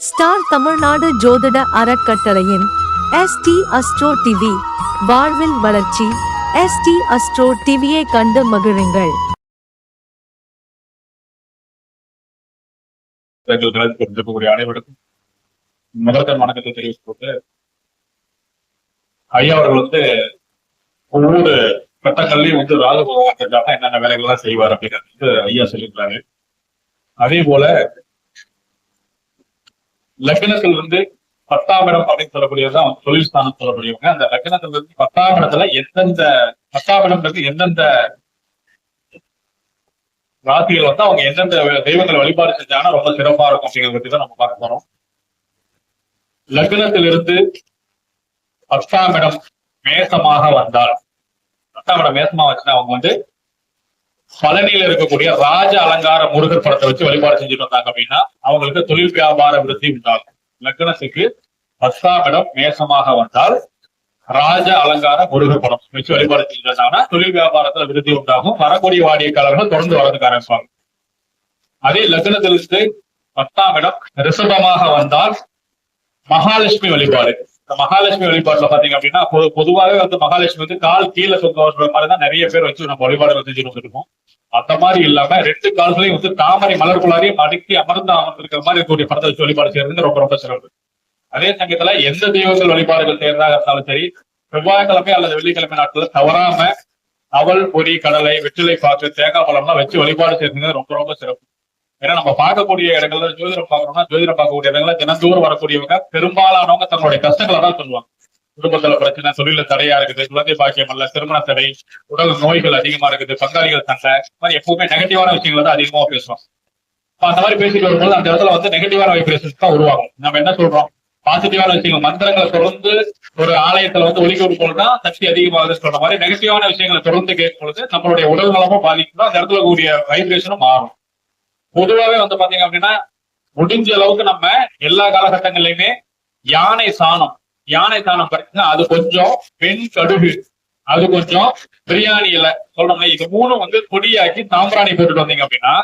Star Tamil Nadu ஜோதிட அறக்கட்டளையின் ST astro TV வாழ்வில் வளர்ச்சி எஸ்டி அஸ்ட்ரோ டிவியை கண்டு மகிழுங்கள். அனைவருக்கும் முதல்வர் வணக்கத்தை தெரிவித்துக் கொண்டு ஐயா அவர்கள் வந்து ஒவ்வொரு கட்டங்கள்லயும் வந்து ராகுபவத்துக்காக என்னென்ன வேலைகள்லாம் செய்வார் அப்படிங்கிறது ஐயா சொல்லியிருக்காரு அதே போல லக்னத்தில் இருந்து பத்தாம் இடம் அப்படின்னு சொல்லக்கூடியதுதான் தொழில் ஸ்தானம் சொல்லக்கூடியவங்க. அந்த லக்னத்துல இருந்து பத்தாம் இடத்துல எந்தெந்த பத்தாம் இடம்ன்றது எந்தெந்த ராசிகள் வந்து அவங்க எந்தெந்த தெய்வங்களை வழிபாடு செஞ்சாங்கன்னா ரொம்ப சிறப்பா இருக்கும் அப்படிங்கிறத பத்தி தான் நம்ம பார்க்க போறோம். லக்னத்திலிருந்து பத்தாம் இடம் மேசமாக வந்தால் பத்தாம் இடம் மேசமா வச்சுன்னா அவங்க வந்து பழனியில இருக்கக்கூடிய ராஜ அலங்கார முருகர் படத்தை வச்சு வழிபாடு செஞ்சுட்டு வந்தாங்க அப்படின்னா அவங்களுக்கு தொழில் வியாபார விருத்தி உண்டாகும். லக்னத்துக்கு பத்தாம் இடம் மேசமாக வந்தால் ராஜ அலங்கார முருகர் படம் வச்சு வழிபாடு செஞ்சுட்டு வந்தாங்கன்னா தொழில் வியாபாரத்துல விருத்தி உண்டாகும். வரக்கூடிய வாடிக்கையாளர்கள் தொடர்ந்து வரதுக்கு ஆரம்பிப்பாங்க அதே லக்னத்திலிருந்து பத்தாம் இடம் ரிசபமாக வந்தால் மகாலட்சுமி வழிபாடு. மகாலட்சுமி வழிபாடுல பாத்தீங்க அப்படின்னா பொதுவாகவே வந்து மகாலட்சுமி வந்து கால் கீழே சொந்த மாதிரி தான் நிறைய பேர் வச்சு நம்ம வழிபாடுகள் செஞ்சு வந்துருக்கோம். அந்த மாதிரி இல்லாம ரெண்டு கால்களையும் வந்து தாமரை மலர்குள்ளாரையும் மடக்கி அமர்ந்து அமர்ந்திருக்கிற மாதிரி இருக்கக்கூடிய படத்தை வச்சு வழிபாடு செய்யறது ரொம்ப ரொம்ப சிறப்பு. அதே சமயத்துல எந்த தெய்வங்கள் வழிபாடுகள் செய்யறதாக இருந்தாலும் சரி செவ்வாய்க்கிழமை அல்லது வெள்ளிக்கிழமை நாட்கள் தவறாம அவல் பொறி கடலை வெற்றிலை பாக்கு தேங்காய் பழம்லாம் வச்சு வழிபாடு செய்யறது ரொம்ப ரொம்ப சிறப்பு. ஏன்னா நம்ம பார்க்கக்கூடிய இடங்கள்ல ஜோதிடம் பார்க்கணும்னா ஜோதிடம் பார்க்கக்கூடிய இடங்கள்ல தினந்தோறும் வரக்கூடியவங்க பெரும்பாலானவங்க தங்களுடைய கஷ்டங்களை தான் சொல்லுவாங்க. குடும்பத்துல பிரச்சனை தொழில தடையா இருக்குது குழந்தை பாக்கியம் அல்ல திருமண தடை உடல் நோய்கள் அதிகமா இருக்குது பங்காளிகள் சண்டை இந்த மாதிரி எப்பவுமே நெகட்டிவான விஷயங்களை தான் அதிகமா பேசுவோம் அந்த மாதிரி பேசிட்டு வரும்போது அந்த இடத்துல வந்து நெகட்டிவான வைப்ரேஷன்ஸ் தான் உருவாகும். நம்ம என்ன சொல்றோம்? பாசிட்டிவான விஷயங்கள் மந்திரங்களை தொடர்ந்து ஒரு ஆலயத்துல வந்து ஒலிக்க விடும்போது சக்தி அதிகமாகுது சொல்ற மாதிரி நெகட்டிவான விஷயங்களை தொடர்ந்து கேட்கும்போது நம்மளுடைய உடல் நலமும் பாதிக்கும் அந்த இடத்துல கூடிய வைப்ரேஷனும் மாறும். பொதுவாவே வந்து பாத்தீங்க அப்படின்னா முடிஞ்ச அளவுக்கு நம்ம எல்லா காலகட்டங்கள்லயுமே யானை சாணம் யானை சாணம் பார்த்தீங்கன்னா அது கொஞ்சம் பெண் கடுகு அது கொஞ்சம் பிரியாணி இலை சொல்றோம்ல இது மூணும் வந்து பொடியாக்கி சாம்பிராணி போட்டுட்டு வந்தீங்க அப்படின்னா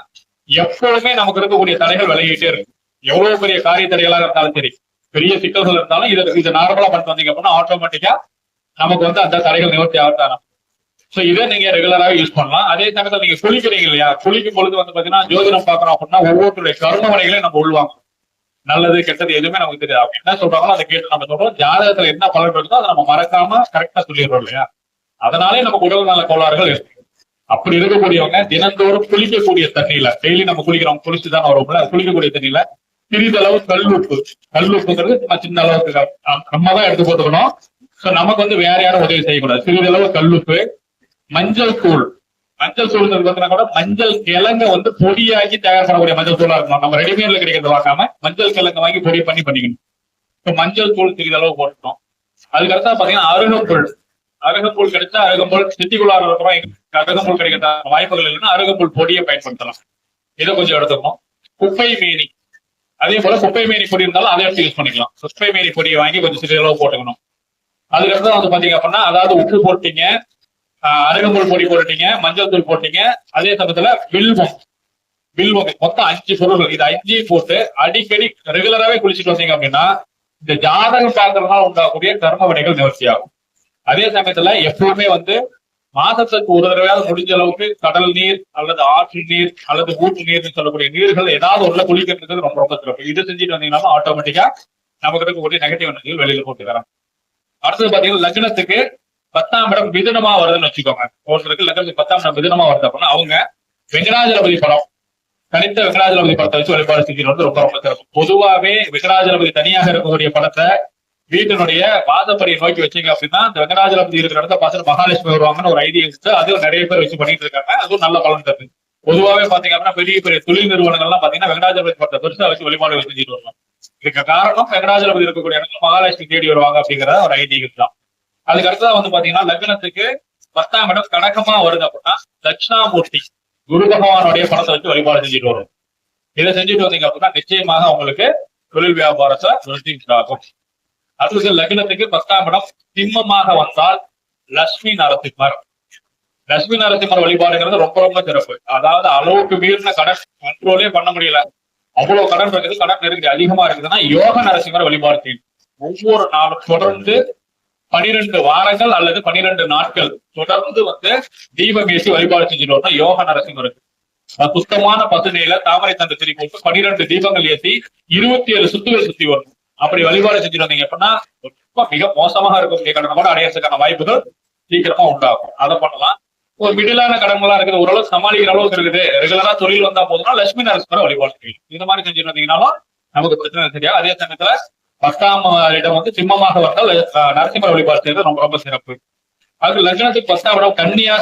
எப்பொழுதுமே நமக்கு இருக்கக்கூடிய தடைகள் விலகிட்டே இருக்கு எவ்வளவு பெரிய காரிய தடைகளாக இருந்தாலும் சரி பெரிய சிக்கல்கள் இருந்தாலும் இதை இது நார்மலா பண்ணிட்டு வந்தீங்க அப்படின்னா ஆட்டோமேட்டிக்கா நமக்கு வந்து அந்த தடைகள் நிவர்த்தி ஆகத்தான் சோ இதை நீங்க ரெகுலராக யூஸ் பண்ணலாம். அதே சமயத்துல நீங்க குளிக்கிறீங்க இல்லையா? குளிக்கும் பொழுது வந்து பாத்தீங்கன்னா ஜோதிடம் பாக்குறோம் அப்படின்னா ஒவ்வொருத்தருடைய கர்ம வரைகளையும் நம்ம உள்வாங்க நல்லது கெட்டது எதுவுமே நமக்கு தெரியாது. அவங்க என்ன சொல்றாங்களோ அதை கேட்டு நம்ம சொல்றோம். ஜாதகத்துல என்ன பலன் இருக்கோ அதை நம்ம மறக்காம கரெக்டா சொல்லிடுறோம் இல்லையா? அதனாலே நமக்கு உடல் நல கோளாறுகள் இருக்கு. அப்படி இருக்கக்கூடியவங்க தினந்தோறும் குளிக்கக்கூடிய தண்ணியில டெய்லி நம்ம குளிக்கிறோம் குளிச்சு தான் வருவோம்ல? குளிக்கக்கூடிய தண்ணியில சிறிதளவு கல்லுப்பு கல்லுப்புங்கிறது சும்மா சின்ன அளவுக்கு நம்ம தான் எடுத்து போட்டுக்கணும். ஸோ நமக்கு வந்து வேற யாரும் உதவி செய்யக்கூடாது. சிறிதளவு கல்லுப்பு மஞ்சள் தூள். மஞ்சள் தூள் பார்த்தீங்கன்னா கூட மஞ்சள் கிழங்க வந்து பொடியாக்கி தயார் பண்ணக்கூடிய மஞ்சள் தூளா இருக்கணும் நம்ம ரெடிமேட்ல கிடைக்கிறத வாங்காம மஞ்சள் கிழங்க வாங்கி பொடி பண்ணி பண்ணிக்கணும். இப்போ மஞ்சள் தூள் சிறிதளவு போட்டுட்டோம். அதுக்கடுத்தா பாத்தீங்கன்னா அருகம்புல். அருகம்புல் கிடைச்சா அருகம்புல் சிட்டிக்குள்ளார இருக்கிறோம் எங்களுக்கு அருகம்புல் கிடைக்கிற வாய்ப்புகள் இல்லைன்னா அருகம்புல் பொடியை பயன்படுத்தலாம். இதை கொஞ்சம் எடுத்துக்கணும். குப்பை மேனி. அதே போல குப்பை மேனி பொடி இருந்தாலும் அதை எடுத்து யூஸ் பண்ணிக்கலாம். குப்பை மேனி பொடியை வாங்கி கொஞ்சம் சிறிதளவு போட்டுக்கணும். அதுக்கடுத்து வந்து பாத்தீங்க அப்படின்னா அதாவது உப்பு போட்டீங்க. அருகம்புல் பொடி போட்டுட்டீங்க மஞ்சள் தூள் போட்டீங்க அதே சமயத்துல வில்வம் வில்வம் மொத்தம் அஞ்சு பொருள்கள். இது அஞ்சையும் போட்டு அடிக்கடி ரெகுலராகவே குளிச்சுட்டு வந்தீங்க அப்படின்னா இந்த ஜாதகம் பார்க்கறதுனால உண்டாகக்கூடிய கர்ம வினைகள் நிவர்த்தி ஆகும் அதே சமயத்துல எப்பவுமே வந்து மாசத்துக்கு ஒரு தடவையாவது முடிஞ்ச அளவுக்கு கடல் நீர் அல்லது ஆற்று நீர் அல்லது ஊற்று நீர்னு சொல்லக்கூடிய நீர்கள் ஏதாவது உள்ள குளிக்கிறது ரொம்ப ரொம்ப சிறப்பு. இது செஞ்சுட்டு வந்தீங்கன்னா ஆட்டோமேட்டிக்கா நமக்கு இருக்கக்கூடிய நெகட்டிவ் எனர்ஜிகள் வெளியில போட்டு தராங்க அடுத்தது பாத்தீங்கன்னா லக்னத்துக்கு பத்தாம் இடம் மிதுனமா வருதுன்னு வச்சுக்கோங்க. ஒருத்தருக்கு லக்னத்துக்கு பத்தாம் இடம் மிதுனமா வருது அப்படின்னா அவங்க வெங்கடாஜலபதி படம் தனித்த வெங்கடாஜலபதி படத்தை வச்சு வழிபாடு செஞ்சு வந்து ரொம்ப ரொம்ப சிறப்பு. பொதுவாவே வெங்கடாஜலபதி தனியாக இருக்கக்கூடிய படத்தை வீட்டினுடைய வாதப்படியை நோக்கி வச்சீங்க அப்படின்னா இந்த வெங்கடாஜலபதி இருக்கிற இடத்த பார்த்துட்டு மகாலட்சுமி வருவாங்கன்னு ஒரு ஐடியா இருக்கு அதுவும் நிறைய பேர் வச்சு பண்ணிட்டு இருக்காங்க. அதுவும் நல்ல பலன் தருது. பொதுவாவே பாத்தீங்க அப்படின்னா பெரிய பெரிய தொழில் நிறுவனங்கள்லாம் பாத்தீங்கன்னா வெங்கடாஜலபதி படத்தை பெருசா வச்சு வழிபாடு செஞ்சுட்டு வருவாங்க. இதுக்கு காரணம் வெங்கடாஜலபதி இருக்கக்கூடிய இடத்துல மகாலட்சுமி தேடி வருவாங்க அப்படிங்கிற ஒரு ஐடியா தான் அதுக்கு அடுத்ததா வந்து பாத்தீங்கன்னா லக்னத்துக்கு பத்தாம் இடம் கடகமா வருது அப்படின்னா தட்சிணாமூர்த்தி குரு பகவானுடைய படத்தை வச்சு வழிபாடு செஞ்சுட்டு வரும். இதை செஞ்சுட்டு வந்தீங்க அப்படின்னா நிச்சயமாக உங்களுக்கு தொழில் வியாபாரத்தை விருத்தி ஆகும் அடுத்தது லக்னத்துக்கு பத்தாம் இடம் சிம்மமாக வந்தால் லட்சுமி நரசிம்மர். லட்சுமி நரசிம்மர் வழிபாடுங்கிறது ரொம்ப ரொம்ப சிறப்பு. அதாவது அளவுக்கு மீறின கடன் கண்ட்ரோலே பண்ண முடியல. அவ்வளவு கடன் இருக்குது. கடன் நெருங்கி அதிகமா இருக்குதுன்னா யோக நரசிம்மரை வழிபாடு செய்யணும் ஒவ்வொரு நாளும் தொடர்ந்து பனிரெண்டு வாரங்கள் அல்லது பனிரெண்டு நாட்கள். தொடர்ந்து வந்து தீபம் ஏற்றி வழிபாடு செஞ்சுட்டு வரணும் யோக நரசிம்மருக்கு சுத்தமான பசுனையில தாமரை தண்டு திரி போட்டு பனிரெண்டு தீபங்கள் ஏற்றி இருபத்தி ஏழு சுத்துகள் சுத்தி வரணும் அப்படி வழிபாடு செஞ்சுட்டு வந்தீங்க அப்படின்னா ரொம்ப மிக மோசமாக இருக்கக்கூடிய கடனை கூட அடையறதுக்கான வாய்ப்புகள் சீக்கிரமா உண்டாகும். அதை பண்ணலாம். ஒரு மிடிலான கடன்களா இருக்குது. ஓரளவு சமாளிக்கிற அளவுக்கு இருக்குது. ரெகுலரா தொழில் வந்தா போதும்னா லட்சுமி நரசிம்மரை வழிபாடு செய்யும் இந்த மாதிரி செஞ்சுட்டு வந்தீங்கன்னாலும் நமக்கு பிரச்சனை தெரியாது. அதே சமயத்துல பத்தாம் இடம் வந்து சிம்மமாக வந்தால் நரசிம்ம வழிபாடு செய்யறது ரொம்ப ரொம்ப சிறப்பு. அது லக்னத்துக்கு பத்தாம் இடம்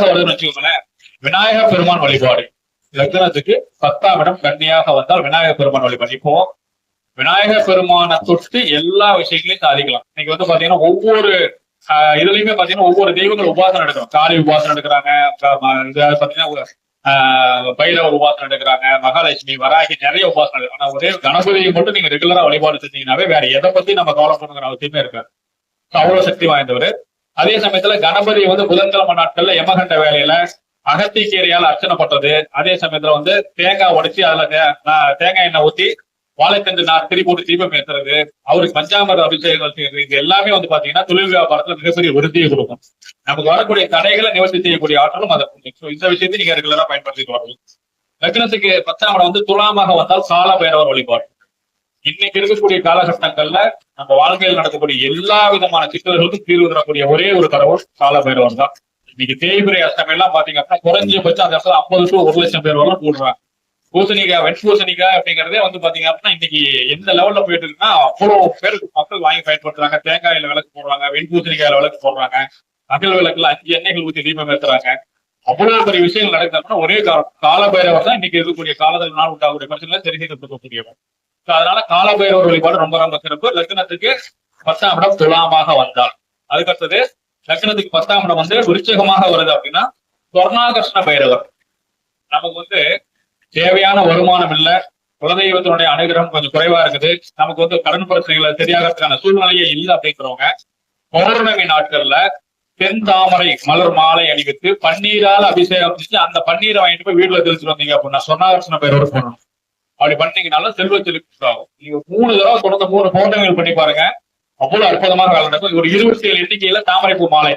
வருதுன்னு வச்சுக்கோங்களேன். விநாயகர் பெருமான் வழிபாடு. லக்னத்துக்கு பத்தாம் இடம் வந்தால் விநாயகர் பெருமான் வழிபாடு. இப்போ விநாயகர் பெருமானை தொட்டு எல்லா விஷயங்களையும் சாதிக்கலாம். இன்னைக்கு வந்து பாத்தீங்கன்னா ஒவ்வொரு இதுலயுமே பாத்தீங்கன்னா ஒவ்வொரு தெய்வங்கள் உபாசனை எடுக்கிறோம் காளி உபாசனை எடுக்கிறாங்க. பாத்தீங்கன்னா ஆஹ் பைரவர் உபாசனம் எடுக்கிறாங்க மகாலட்சுமி வராகி நிறைய உபாசனம் இருக்கு. ஆனா ஒரே கணபதியை மட்டும் நீங்க ரெகுலரா வழிபாடு செஞ்சீங்கன்னாவே வேற எதை பத்தி நம்ம கவலைப்படுங்கிற அவசியமே இருக்காது. அவ்வளவு சக்தி வாய்ந்தவர். அதே சமயத்துல கணபதி வந்து புதன்கிழமை நாட்கள்ல எமகண்ட வேலையில அகத்திக்கீரையால் அர்ச்சனை பண்றது. அதே சமயத்துல வந்து தேங்காய் உடைச்சு அதுல தே- ஆஹ் தேங்காய் எண்ணெய் ஊத்தி வாழைத்தண்டு நான் திரி போட்டு தீபம் ஏற்றுறது அவருக்கு பஞ்சாமர அபிஷேகம் செய்யறது இது எல்லாமே வந்து பாத்தீங்கன்னா தொழில் வியாபாரத்துல மிகப்பெரிய விருத்தியை கொடுக்கும். நமக்கு வரக்கூடிய தடைகளை நிவர்த்தி செய்யக்கூடிய ஆற்றலும் அதை கொடுக்கும். So இந்த விஷயத்தை நீங்க ரெகுலரா பயன்படுத்திட்டு வரலாம் லக்னத்துக்கு பத்தாம் இடம் வந்து துலாமாக வந்தால் கால பைரவர் வழிபாடு. இன்னைக்கு இருக்கக்கூடிய காலகட்டங்கள்ல நம்ம வாழ்க்கையில் நடக்கக்கூடிய எல்லா விதமான சிக்கல்களுக்கும் தீர்வு தரக்கூடிய ஒரே ஒரு கடவுள் கால பைரவர் தான். இன்னைக்கு தேய்பிரை அஷ்டமி எல்லாம் பாத்தீங்கன்னா குறைஞ்சபட்சம் அந்த இடத்துல ஐம்பது டு ஒரு லட்சம் பேர் வரலாம் கூடுறாங்க. பூசணிக்காய் வெட் பூசணிக்காய் அப்படிங்கறதே வந்து பாத்தீங்க அப்படின்னா இன்னைக்கு எந்த லெவல்ல போயிட்டு இருக்குன்னா அவ்வளவு பேர் மக்கள் வாங்கி பயன்படுத்துறாங்க. தேங்காயில விளக்கு போடுறாங்க வெண் பூசணிக்காயில விளக்கு போடுறாங்க அகல் விளக்குல அஞ்சு எண்ணெய்கள் ஊத்தி தீபம் ஏத்துறாங்க. அவ்வளவு பெரிய விஷயங்கள் நடக்குதுன்னா ஒரே காரணம் காலபைரவர் தான் இன்னைக்கு இருக்கக்கூடிய காலத்தில் நாள் உண்டாகக்கூடிய பிரச்சனை சரி செய்து கொடுக்கக்கூடியவர் அதனால காலபைரவர் வழிபாடு ரொம்ப ரொம்ப சிறப்பு. லக்னத்துக்கு பத்தாம் இடம் துலாமாக வந்தால் அதுக்கடுத்தது லக்னத்துக்கு பத்தாம் இடம் வந்து விருச்சகமாக வருது அப்படின்னா சொர்ணாகர்ஷ்ண பைரவர். நமக்கு வந்து தேவையான வருமானம் இல்ல. குலதெய்வத்தினுடைய அனுகிரகம் கொஞ்சம் குறைவா இருக்குது. நமக்கு வந்து கடன் பிரச்சனைகளை சரியாகிறதுக்கான சூழ்நிலையே இல்லை அப்படிங்கிறவங்க பௌர்ணமி நாட்கள்ல தென் தாமரை மலர் மாலை அணிவித்து பன்னீரால் அபிஷேகம் செஞ்சு அந்த பன்னீரை வாங்கிட்டு போய் வீட்டுல தெளிச்சுட்டு வந்தீங்க அப்படின்னா சொன்னாகர்ஷண பேரோட போகணும். அப்படி பண்ணீங்கனாலும் செல்வ செழிப்பு ஆகும். நீங்க மூணு தடவை தொடர்ந்து மூணு பௌர்ணமிகள் பண்ணி பாருங்க. அவ்வளவு அற்புதமாக வேலை நடக்கும் ஒரு இருபத்தி ஏழு எண்ணிக்கையில தாமரைப்பூ மாலை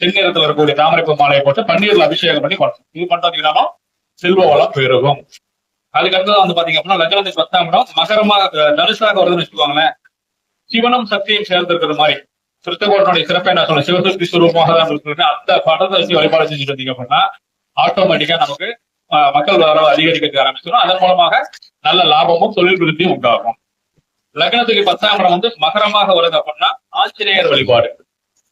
தென்னிறத்துல இருக்கக்கூடிய தாமரைப்பூ மாலையை போட்டு பன்னீர்ல அபிஷேகம் பண்ணி பண்ணணும் இது பண்றதுனாலும் செல்வ வளம் பெருகும். அதுக்கு அடுத்தது வந்து பாத்தீங்க அப்படின்னா லக்னத்துக்கு பத்தாம் இடம். மகரமா தனுஷாக வருதுன்னு வச்சுக்கோங்களேன். சிவனும் சக்தியும் சேர்ந்து இருக்கிற மாதிரி. திருத்தகோட்டனுடைய சிறப்பை என்ன சொல்ல சிவசக்தி சுரூபமாக தான் இருக்கிறது அந்த படத்தை வச்சு வழிபாடு செஞ்சுட்டு இருந்தீங்க அப்படின்னா ஆட்டோமேட்டிக்கா நமக்கு மக்கள் வரவு அதிகரிக்க ஆரம்பிச்சிடும். அதன் மூலமாக நல்ல லாபமும் தொழில் விருத்தியும் உண்டாகும். லக்னத்துக்கு பத்தாம் இடம் வந்து மகரமாக வருது அப்படின்னா ஆஞ்சநேயர் வழிபாடு.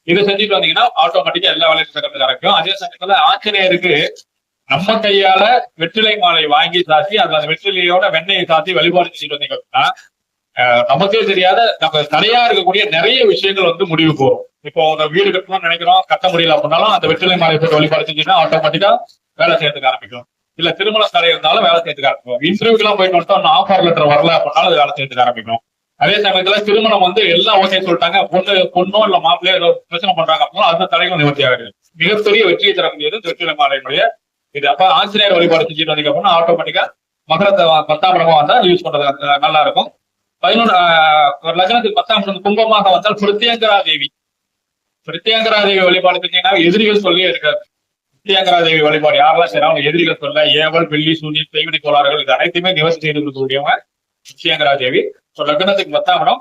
இதை செஞ்சுட்டு வந்தீங்கன்னா ஆட்டோமேட்டிக்கா எல்லா வேலையும் சிறப்பு ஆரம்பிக்கும். அதே சமயத்துல ஆஞ்சநேயருக்கு நம்ம கையால வெற்றிலை மாலை வாங்கி சாத்தி அது அந்த வெற்றிலையோட வெண்ணெயை சாத்தி வழிபாடு செஞ்சுட்டு வந்தீங்க அப்படின்னா நமக்கே தெரியாத நம்ம தடையா இருக்கக்கூடிய நிறைய விஷயங்கள் வந்து முடிவு போகும் இப்போ ஒரு வீடு கட்டணும்னு நினைக்கிறோம் கட்ட முடியல அப்படின்னாலும் அந்த வெற்றிலை மாலை போட்டு வழிபாடு செஞ்சீங்கன்னா ஆட்டோமேட்டிக்கா வேலை செய்யறதுக்கு ஆரம்பிக்கும். இல்ல திருமண தடை இருந்தாலும் வேலை செய்யறதுக்கு ஆரம்பிக்கும். இன்டர்வியூக்கு எல்லாம் போயிட்டு வந்துட்டோம் ஆஃபர் லெட்டர் வரல அப்படின்னாலும் அது வேலை செய்யறதுக்கு ஆரம்பிக்கும். அதே சமயத்துல திருமணம் வந்து எல்லாம் ஓகே சொல்லிட்டாங்க. பொண்ணு பொண்ணோ இல்ல மாப்பிள்ளையோ ஏதோ பிரச்சனை பண்றாங்க அப்படின்னா அந்த தடைகள் நிவர்த்தி ஆகுது மிகப்பெரிய வெற்றியை தரக்கூடியது இந்த வெற்றிலை மாலையினுடைய இது அப்ப ஆசிரியர் வழிபாடு செஞ்சுட்டு வந்தீங்க அப்படின்னா ஆட்டோமேட்டிக்கா மகரத்தை பத்தாம் இடமா வந்தா யூஸ் பண்றது நல்லா இருக்கும் பதினொன்று ஒரு லக்னத்துக்கு பத்தாம் இடம் கும்பமாக வந்தால் பிரித்தியங்கரா தேவி பிரித்தியங்கரா தேவி வழிபாடு செஞ்சீங்கன்னா எதிரிகள் சொல்லி இருக்காது. பிரித்தியங்கரா தேவி வழிபாடு யாரெல்லாம் செய்யறாங்க எதிரிகள் சொல்ல ஏவல் வெள்ளி சூனியம் செய்வினை கோளாறுகள் இது அனைத்துமே நிவர்த்தி செய்து கொடுக்கக்கூடியவங்க பிரித்தியங்கரா தேவி So, லக்னத்துக்கு பத்தாம் இடம்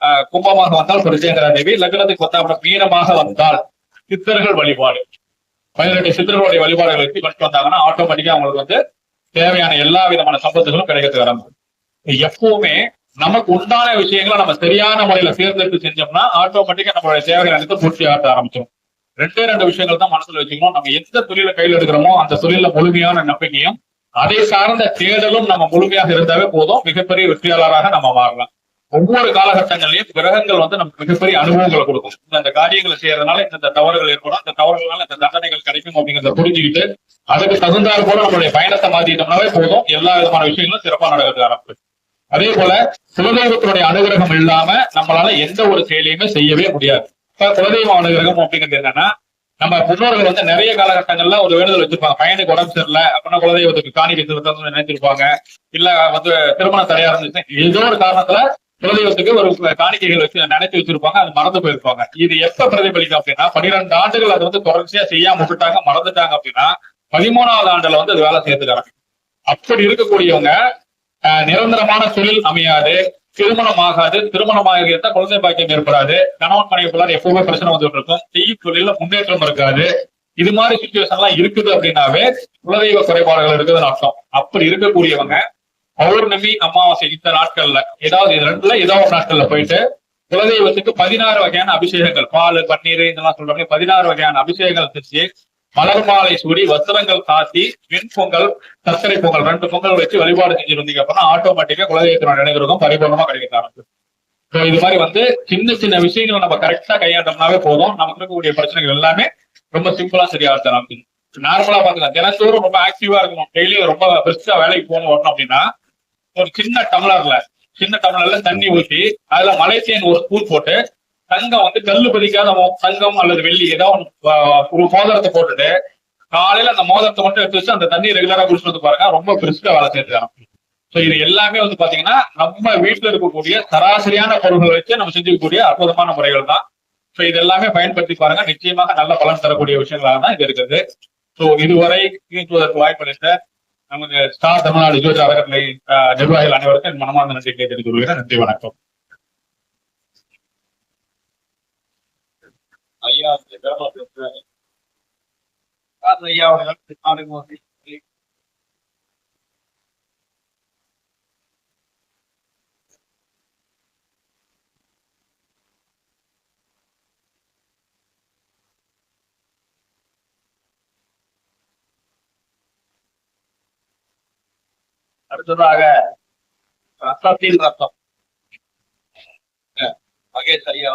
ஆஹ், கும்பமாக வந்தால் பிரித்தியங்கரா தேவி லக்னத்துக்கு பத்தாம் இடம் மீனமாக வந்தால் சித்தர்கள் வழிபாடு. பதினெட்டு சித்தர்களுடைய வழிபாடுகளை வச்சு பண்ணிட்டு வந்தாங்கன்னா ஆட்டோமேட்டிக்கா அவங்களுக்கு வந்து தேவையான எல்லா விதமான சம்பத்துகளும் கிடைக்கிறது ஆரம்பிக்கும் எப்பவுமே நமக்கு உண்டான விஷயங்களை நம்ம சரியான முறையில தேர்ந்தெடுத்து செஞ்சோம்னா ஆட்டோமேட்டிக்கா நம்மளுடைய தேவைகள் அனைத்து பூர்த்தி ஆக ஆரம்பிச்சிடும். ரெண்டே ரெண்டு விஷயங்கள் தான் மனசுல வச்சுக்கணும். நம்ம எந்த தொழில கையில் எடுக்கிறோமோ அந்த தொழில முழுமையான நம்பிக்கையும் அதை சார்ந்த தேடலும் நம்ம முழுமையாக இருந்தாவே போதும். மிகப்பெரிய வெற்றியாளராக நம்ம மாறலாம். ஒவ்வொரு காலகட்டங்களையும் கிரகங்கள் வந்து நமக்கு மிகப்பெரிய அனுபவங்களை கொடுக்கும். இந்த காரியங்களை செய்யறதுனால இந்த தவறுகள் ஏற்படும். இந்த தவறுகளால இந்த தண்டனைகள் கிடைக்கும் அப்படிங்கிறத புரிஞ்சுக்கிட்டு அதுக்கு தகுந்தாற் போல நம்மளுடைய பயணத்தை மாத்திட்டோம்னாவே போதும். எல்லா விதமான விஷயங்களும் சிறப்பா நடக்கிறது ஆரம்பிச்சு அதே போல குலதெய்வத்தினுடைய அனுகிரகம் இல்லாம நம்மளால எந்த ஒரு செயலையுமே செய்யவே முடியாது. இப்ப குலதெய்வ அனுகிரகம் அப்படிங்கிறது என்னன்னா நம்ம முன்னோர்கள் வந்து நிறைய காலகட்டங்கள்ல ஒரு வேண்டுதல் வச்சிருப்பாங்க. பையனுக்கு உடம்பு சரியில்லை அப்படின்னா குலதெய்வத்துக்கு காணிக்கை நினைச்சிருப்பாங்க. இல்ல வந்து திருமணம் தடையா இருந்துச்சு ஏதோ ஒரு காரணத்துல குலதெய்வத்துக்கு ஒரு காணிக்கைகள் வச்சு நினைச்சு வச்சிருப்பாங்க அது மறந்து போயிருப்பாங்க. இது எப்ப பிரதிபலிக்கும் அப்படின்னா பன்னிரெண்டு ஆண்டுகள் அது வந்து தொடர்ச்சியா செய்யாம விட்டுட்டாங்க மறந்துட்டாங்க அப்படின்னா பதிமூணாவது ஆண்டுல வந்து அது வேலை செய்யறதுக்கான அப்படி இருக்கக்கூடியவங்க நிரந்தரமான தொழில் அமையாது திருமணம் ஆகாது திருமணமாக இருந்தால் குழந்தை பாக்கியம் ஏற்படாது கணவன் மனைவிக்குள்ளார எப்பவுமே பிரச்சனை வந்துட்டு இருக்கும் செய்யும் தொழில முன்னேற்றம் இருக்காது. இது மாதிரி சுச்சுவேஷன் எல்லாம் இருக்குது அப்படின்னாவே குலதெய்வ குறைபாடுகள் இருக்குதுன்னு அர்த்தம். அப்படி இருக்கக்கூடியவங்க பௌர்ணமி அமாவாசை இந்த நாட்கள்ல. ஏதாவது இது ரெண்டுல ஏதாவது நாட்கள்ல போயிட்டு குலதெய்வத்துக்கு பதினாறு வகையான அபிஷேகங்கள். பால் பன்னீர் இதெல்லாம் சொல்றாங்க பதினாறு வகையான அபிஷேகங்கள் செஞ்சு மலர் மாலை சூடி வஸ்திரங்கள் காத்தி மின் பொங்கல் சர்க்கரை பொங்கல் ரெண்டு பொங்கல் வச்சு வழிபாடு செஞ்சிருந்தீங்க அப்படின்னா ஆட்டோமேட்டிக்கா குலதெய்வத்தினோட நினைக்கிறதும் பரிபூர்ணமா கிடைக்க ஆரம்பிக்கும் ஸோ இது மாதிரி வந்து சின்ன சின்ன விஷயங்களை நம்ம கரெக்டா கையாண்டோம்னாவே போதும். நமக்கு இருக்கக்கூடிய பிரச்சனைகள் எல்லாமே ரொம்ப சிம்பிளா சரியா நார்மலா பாத்துக்கலாம் தினத்தோறும் ரொம்ப ஆக்டிவா இருக்கணும். டெய்லியும் ரொம்ப பெருசா வேலைக்கு போகணும் அப்படின்னா ஒரு சின்ன டம்ளர்ல சின்ன டம்ளர்ல தண்ணி ஊற்றி அதுல மலேசியன் ஒரு ஸ்பூன் போட்டு தங்கம் வந்து கல்லு பதிக்காத தங்கம் அல்லது வெள்ளி ஏதோ ஒரு மோதிரத்தை போட்டுட்டு காலையில அந்த மோதிரத்தை மட்டும் எடுத்து வச்சு அந்த தண்ணி ரெகுலரா குடிச்சு வந்து பாருங்க ரொம்ப பெருசா வேலை செய்யறாங்க சோ இது எல்லாமே வந்து பாத்தீங்கன்னா நம்ம வீட்டுல இருக்கக்கூடிய சராசரியான பொருள்களை வச்சு நம்ம செஞ்சுக்கக்கூடிய அற்புதமான முறைகள் தான். ஸோ இது எல்லாமே பயன்படுத்தி பாருங்க நிச்சயமாக நல்ல பலன் தரக்கூடிய விஷயங்களாக தான் இது இருக்குது. ஸோ இதுவரை வாய்ப்பு அளித்த நமது ஸ்டார் தமிழ்நாடு ஜோதி அவர்களை நிர்வாகிகள் அனைவருக்கும் மனமார்ந்த நன்றிகளை தெரிந்து கொள்கிறேன். நன்றி வணக்கம். ஐயா ஐயா அடுத்ததாக ரத்தத்தின் ரத்தம் மகேஷ் ஐயா